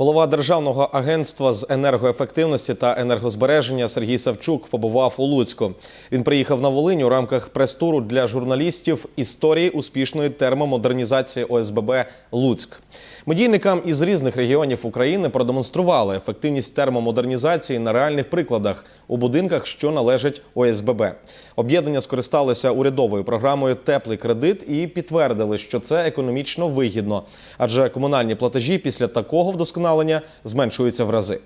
Голова Державного агентства з енергоефективності та енергозбереження Сергій Савчук побував у Луцьку. Він приїхав на Волинь у рамках прес-туру для журналістів історії успішної термомодернізації ОСББ Луцьк. Медійникам із різних регіонів України продемонстрували ефективність термомодернізації на реальних прикладах у будинках, що належать ОСББ. Об'єднання скористалися урядовою програмою Теплий кредит і підтвердили, що це економічно вигідно, адже комунальні платежі після такого вдосконалення зменшуються в рази.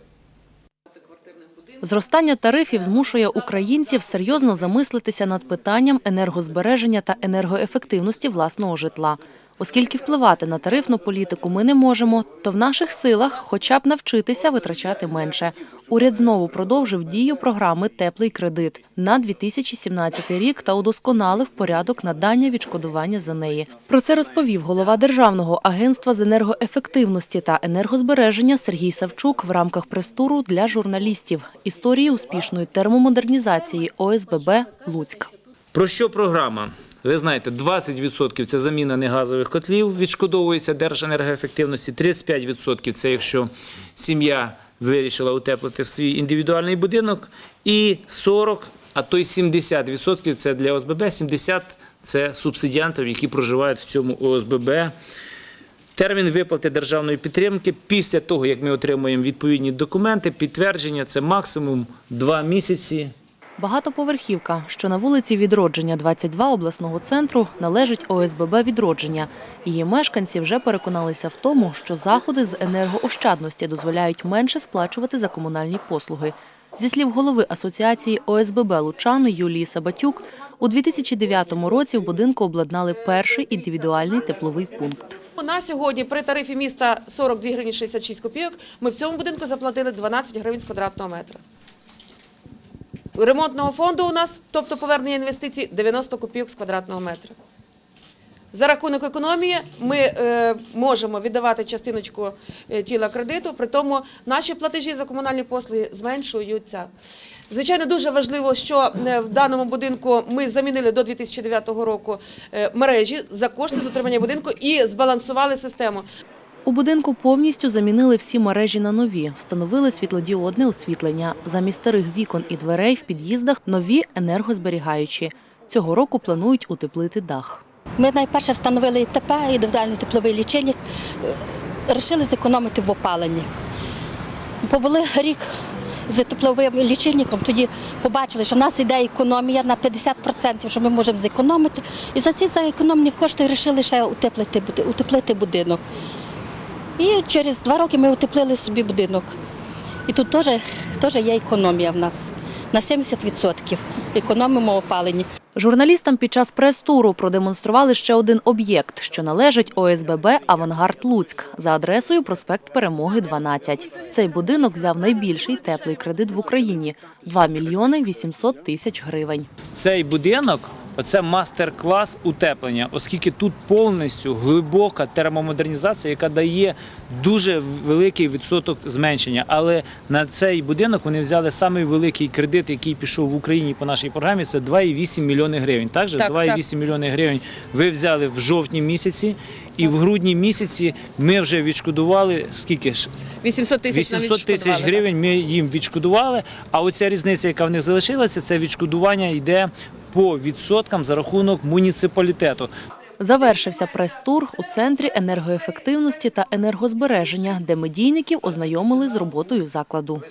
Зростання тарифів змушує українців серйозно замислитися над питанням енергозбереження та енергоефективності власного житла. Оскільки впливати на тарифну політику ми не можемо, то в наших силах хоча б навчитися витрачати менше. Уряд знову продовжив дію програми Теплий кредит на 2017 рік та удосконалив порядок надання відшкодування за неї. Про це розповів голова Державного агентства з енергоефективності та енергозбереження Сергій Савчук в рамках прес-туру для журналістів історії успішної термомодернізації ОСББ Луцьк. Про що програма? Ви знаєте, 20% – це заміна негазових котлів, відшкодовується Держенергоефективності, 35% – це якщо сім'я вирішила утеплити свій індивідуальний будинок, і 40, а то й 70% – це для ОСББ, 70% – це субсидіантів, які проживають в цьому ОСББ. Термін виплати державної підтримки після того, як ми отримуємо відповідні документи, підтвердження – це максимум 2 місяці. Багатоповерхівка, що на вулиці Відродження, 22 обласного центру, належить ОСББ «Відродження». Її мешканці вже переконалися в тому, що заходи з енергоощадності дозволяють менше сплачувати за комунальні послуги. Зі слів голови Асоціації ОСББ Лучани Юлії Сабатюк, у 2009 році в будинку обладнали перший індивідуальний тепловий пункт. На сьогодні при тарифі міста 42 гривні 66 копійок ми в цьому будинку заплатили 12 гривень з квадратного метра. Ремонтного фонду у нас, тобто повернення інвестицій, 90 копійок з квадратного метра. За рахунок економії ми е, можемо віддавати частиночку е, тіла кредиту, при тому наші платежі за комунальні послуги зменшуються. Звичайно, дуже важливо, що е, в даному будинку ми замінили до 2009 року е, мережі за кошти з утримання будинку і збалансували систему. У будинку повністю замінили всі мережі на нові, встановили світлодіодне освітлення. Замість старих вікон і дверей в під'їздах нові енергозберігаючі. Цього року планують утеплити дах. Ми найперше встановили ІТП, індивідуальний тепловий лічильник, Е, рішили зекономити в опаленні. Побули рік з тепловим лічильником, тоді побачили, що в нас йде економія на 50%, що ми можемо зекономити. І за ці заекономлені кошти вирішили ще утеплити, утеплити будинок. І через два роки ми утеплили собі будинок. І тут теж, теж є економія в нас на 70%. Економимо опалення. Журналістам під час прес-туру продемонстрували ще один об'єкт, що належить ОСББ «Авангард Луцьк» за адресою проспект Перемоги, 12. Цей будинок взяв найбільший теплий кредит в Україні – 2 мільйони 800 тисяч гривень. Цей будинок це мастер-клас утеплення, оскільки тут повністю глибока термомодернізація, яка дає дуже великий відсоток зменшення. Але на цей будинок вони взяли самий великий кредит, який пішов в Україні по нашій програмі. Це 2,8 мільйони гривень. Так же 2,8 мільйони гривень ви взяли в жовтні місяці, і в грудні місяці ми вже відшкодували скільки ж 800 тисяч 800 тисяч гривень ми їм відшкодували. А оця різниця, яка в них залишилася, це відшкодування йде по відсоткам за рахунок муніципалітету. Завершився прес-тур у Центрі енергоефективності та енергозбереження, де медійників ознайомили з роботою закладу.